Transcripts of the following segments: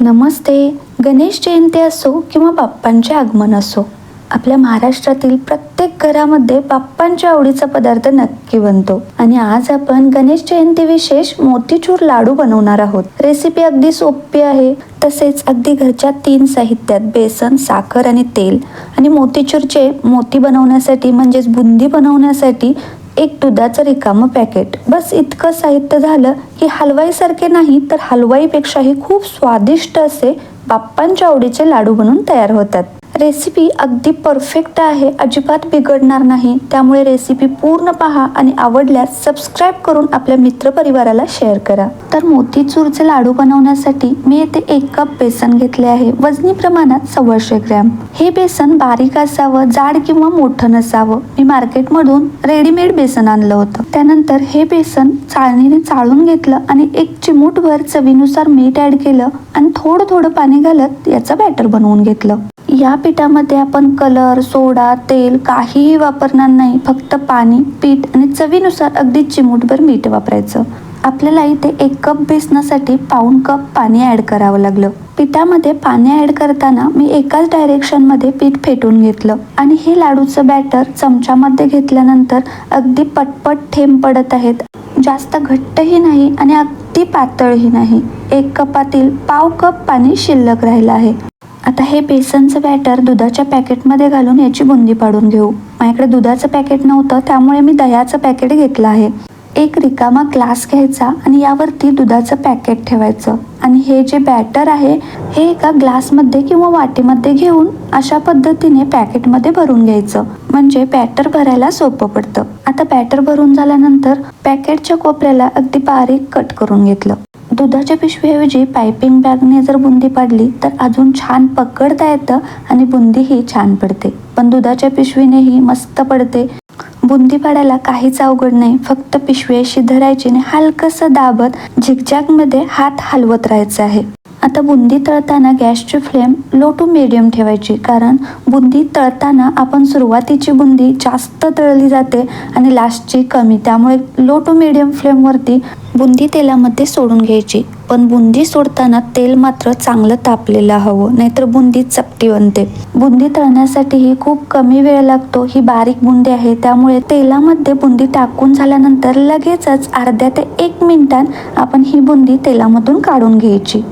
नमस्ते. गणेश जयंती असो किंवा बाप्पांचे आगमन असो आपल्या महाराष्ट्रातील प्रत्येक घरामध्ये बाप्पांच्या आवडीचा पदार्थ नक्की बनतो. आणि आज आपण गणेश जयंती विशेष मोतीचूर लाडू बनवणार आहोत. रेसिपी अगदी सोपी आहे. तसेच अगदी घरच्या तीन साहित्यात बेसन साखर आणि तेल आणि मोतीचूरचे मोती बनवण्यासाठी म्हणजेच बुंदी बनवण्यासाठी एक दुधाचं रिकामं पॅकेट. बस इतकं साहित्य झालं की हलवाईसारखे नाही तर हलवाईपेक्षाही खूप स्वादिष्ट असे बाप्पांच्या आवडीचे लाडू बनून तयार होतात. रेसिपी अगदी परफेक्ट आहे. अजिबात बिघडणार नाही. त्यामुळे रेसिपी पूर्ण पहा आणि आवडल्यास सबस्क्राईब करून आपल्या मित्रपरिवाराला शेअर करा. तर मोतीचूरचे लाडू बनवण्यासाठी मी येथे एक कप बेसन घेतले आहे. वजनी प्रमाणात सव्वाशे ग्रॅम. हे बेसन बारीक असावं जाड किंवा मोठं नसावं. मी मार्केटमधून रेडीमेड बेसन आणलं होतं. त्यानंतर हे बेसन चाळणीने चाळून घेतलं आणि एक चिमूटभर चवीनुसार मीठ ऍड केलं आणि थोडं थोडं पाणी घालत याचं बॅटर बनवून घेतलं. या पिठामध्ये आपण कलर सोडा तेल काहीही वापरणार नाही. फक्त पाणी पीठ आणि चवीनुसार अगदी चिमूटभर मीठ वापरायचं. आपल्याला इथे एक कप बेसनासाठी पाऊण कप पाणी ॲड करावं लागलं. पिठामध्ये पाणी ॲड करताना मी एकाच डायरेक्शनमध्ये पीठ फेटून घेतलं आणि हे लाडूचं बॅटर चमच्यामध्ये घेतल्यानंतर अगदी पटपट थेंब पडत आहेत. जास्त घट्टही नाही आणि अगदी पातळही नाही. एक कपातील पाव कप पाणी शिल्लक राहिलं आहे. आता हे बेसनचं बॅटर दुधाच्या पॅकेटमध्ये घालून याची बुंदी पाडून घेऊ. माझ्याकडे दुधाचं पॅकेट नव्हतं त्यामुळे मी दह्याचं पॅकेट घेतलं आहे. एक रिकामा ग्लास घ्यायचा आणि यावरती दुधाचं पॅकेट ठेवायचं. आणि हे जे बॅटर आहे हे एका ग्लासमध्ये किंवा वाटीमध्ये घेऊन अशा पद्धतीने पॅकेटमध्ये भरून घ्यायचं. म्हणजे बॅटर भरायला सोपं पडतं. आता बॅटर भरून झाल्यानंतर पॅकेटच्या कोपऱ्याला अगदी बारीक कट करून घेतलं. दुधाच्या पिशवीऐवजी पायपिंग बॅगने जर बुंदी पाडली तर अजून छान पकडता येतं आणि बुंदीही छान पडते. पण दुधाच्या पिशवीनेही मस्त पडते. बुंदी पाडायला काहीच अवघड नाही. फक्त पिशवी अशी धरायची आणि हलकंसं दाबत झिकझॅकमध्ये हात हलवत राहायचं आहे. आता बुंदी तळताना गॅसची फ्लेम लो टू मिडियम ठेवायची कारण बुंदी तळताना आपण सुरुवातीची बुंदी जास्त तळली जाते आणि लास्टची कमी त्यामुळे लो टू मिडियम फ्लेमवरती बुंदी तेलामध्ये सोडून घ्यायची. पण बुंदी सोडताना तेल मात्र चांगलं तापलेलं हवं नाहीतर बुंदी चपटी बनते. बुंदी तळण्यासाठीही खूप कमी वेळ लागतो ही बारीक बुंदी आहे त्यामुळे तेलामध्ये बुंदी टाकून झाल्यानंतर लगेचच अर्ध्या ते एक मिनिटात आपण ही बुंदी तेलामधून काढून घ्यायची.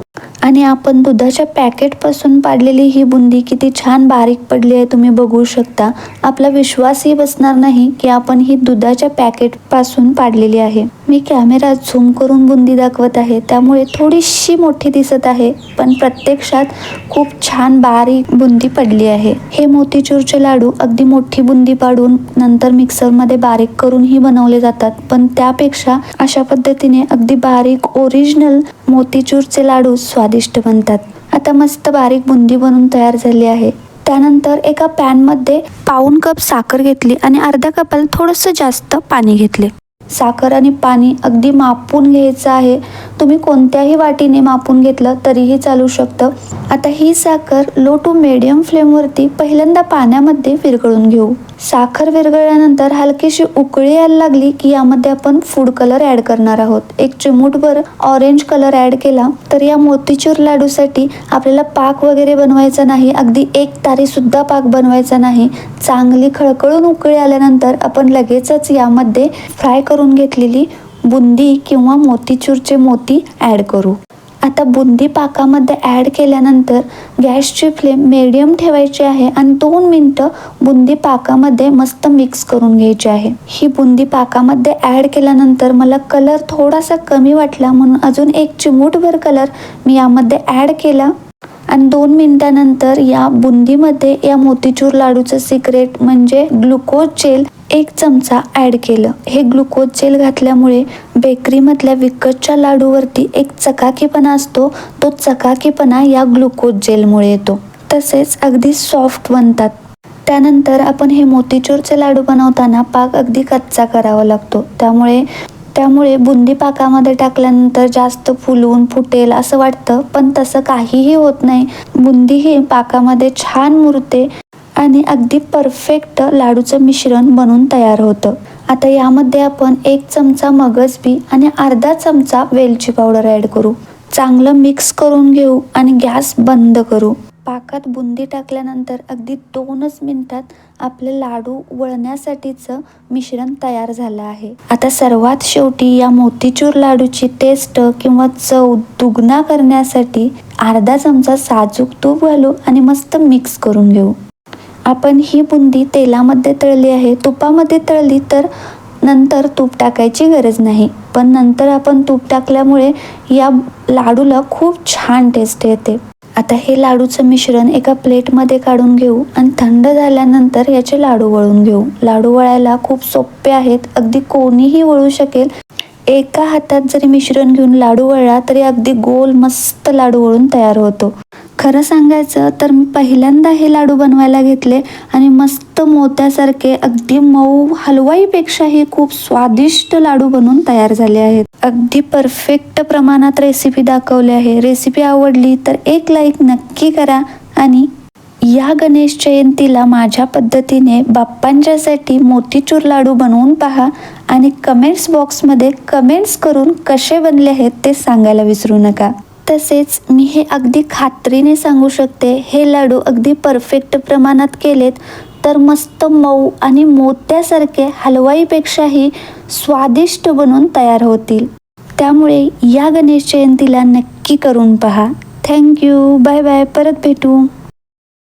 आणि आपण दुधाच्या पॅकेटपासून पाडलेली ही बुंदी किती छान बारीक पडली आहे तुम्ही बघू शकता. आपला विश्वासही बसणार नाही की आपण ही दुधाच्या पॅकेटपासून पाडलेली आहे. मी कॅमेरा झूम करून बुंदी दाखवत आहे. त्यामुळे थोडीशी मोठी दिसत आहे पण प्रत्यक्षात खूप छान बारीक बुंदी पडली आहे. हे मोतीचूरचे लाडू अगदी मोठी बुंदी पाडून नंतर मिक्सरमध्ये बारीक करूनही बनवले जातात. पण त्यापेक्षा अशा पद्धतीने अगदी बारीक ओरिजिनल मोतीचूरचे लाडू स्वादिष्ट बनतात. आता मस्त बारीक बुंदी बनून तयार झाली आहे. त्यानंतर एका पॅनमध्ये पाऊन कप साखर घेतली आणि अर्ध्या कपाला थोडंसं जास्त पाणी घेतले. साखर आणि पाणी अगदी मापून घ्यायचं आहे. तुम्ही कोणत्याही वाटीने मापून घेतलं तरीही चालू शकतं. आता ही साखर लो टू मिडियम फ्लेमवरती पहिल्यांदा पाण्यामध्ये विरघळून घेऊ. साखर विरघळल्यानंतर हलकीशी उकळी यायला लागली की यामध्ये आपण फूड कलर ॲड करणार आहोत. एक चिमूटभर ऑरेंज कलर ॲड केला तर या मोतीचूर लाडूसाठी आपल्याला पाक वगैरे बनवायचा नाही अगदी एक तारीसुद्धा पाक बनवायचा नाही. चांगली खळखळून उकळी आल्यानंतर आपण लगेचच यामध्ये फ्राय करून घेतलेली बुंदी किंवा मोतीचूरचे मोती ॲड करू. आता बुंदी पाकामध्ये ॲड केल्यानंतर गॅसची फ्लेम मिडियम ठेवायची आहे आणि दोन मिनटं बुंदी पाकामध्ये मस्त मिक्स करून घ्यायची आहे. ही बुंदी पाकामध्ये ॲड केल्यानंतर मला कलर थोडासा कमी वाटला म्हणून अजून एक चिमूटभर कलर मी यामध्ये ॲड केला. आणि दोन मिनिटानंतर या बुंदीमध्ये या मोतीचूर लाडूचं सिक्रेट म्हणजे ग्लुकोज जेल एक चमचा ॲड केलं. हे ग्लुकोज जेल घातल्यामुळे बेकरीमधल्या विकतच्या लाडूवरती एक चकाकीपणा असतो. तो चकाकीपणा या ग्लुकोज जेलमुळे येतो. तसेच अगदी सॉफ्ट बनतात. त्यानंतर आपण हे मोतीचूरचे लाडू बनवताना पाक अगदी कच्चा करावा लागतो. त्यामुळे त्यामुळे बुंदी पाकामध्ये टाकल्यानंतर जास्त फुलून फुटेल असं वाटतं. पण तसं काहीही होत नाही. बुंदी ही पाकामध्ये छान मुरते. आणि अगदी परफेक्ट लाडूचं मिश्रण बनून तयार होतं. आता यामध्ये आपण एक चमचा मगज बी आणि अर्धा चमचा वेलची पावडर ॲड करू. चांगलं मिक्स करून घेऊ आणि गॅस बंद करू. पाकात बुंदी टाकल्यानंतर अगदी दोनच मिनिटात आपलं लाडू वळण्यासाठीचं मिश्रण तयार झालं आहे. आता सर्वात शेवटी या मोतीचूर लाडूची टेस्ट किंवा चव दुगना करण्यासाठी अर्धा चमचा साजूक तूप घालू आणि मस्त मिक्स करून घेऊ. आपण ही बुंदी तेलामध्ये तळली आहे. तुपामध्ये तळली तर नंतर तूप टाकायची गरज नाही. पण नंतर आपण तूप टाकल्यामुळे या लाडूला खूप छान टेस्ट येते. आता हे लाडूचं मिश्रण एका प्लेटमध्ये काढून घेऊ आणि थंड झाल्यानंतर याचे लाडू वळून घेऊ. लाडू वळायला खूप सोपे आहेत. अगदी कोणीही वळू शकेल. एका हातात जरी मिश्रण घेऊन लाडू वळला तरी अगदी गोल मस्त लाडू वळून तयार होतो. खरं सांगायचं तर मी पहिल्यांदा हे लाडू बनवायला घेतले आणि मस्त मोत्यासारखे अगदी मऊ हलवाईपेक्षाही खूप स्वादिष्ट लाडू बनून तयार झाले आहेत. अगदी परफेक्ट प्रमाणात रेसिपी दाखवली आहे. रेसिपी आवडली तर एक लाईक नक्की करा आणि या गणेश जयंतीला माझ्या पद्धतीने बाप्पांच्यासाठी मोतीचूर लाडू बनवून पहा आणि कमेंट्स बॉक्समध्ये कमेंट्स करून कसे बनले आहेत ते सांगायला विसरू नका. तसेच मी हे अगदी खात्रीने सांगू शकते हे लाडू अगदी परफेक्ट प्रमाणात केलेत. तर मस्त मऊ आणि मोत्यासारखे हलवाईपेक्षाही स्वादिष्ट बनून तयार होतील. त्यामुळे या गणेश जयंतीला नक्की करून पहा. थँक्यू बाय बाय परत भेटू.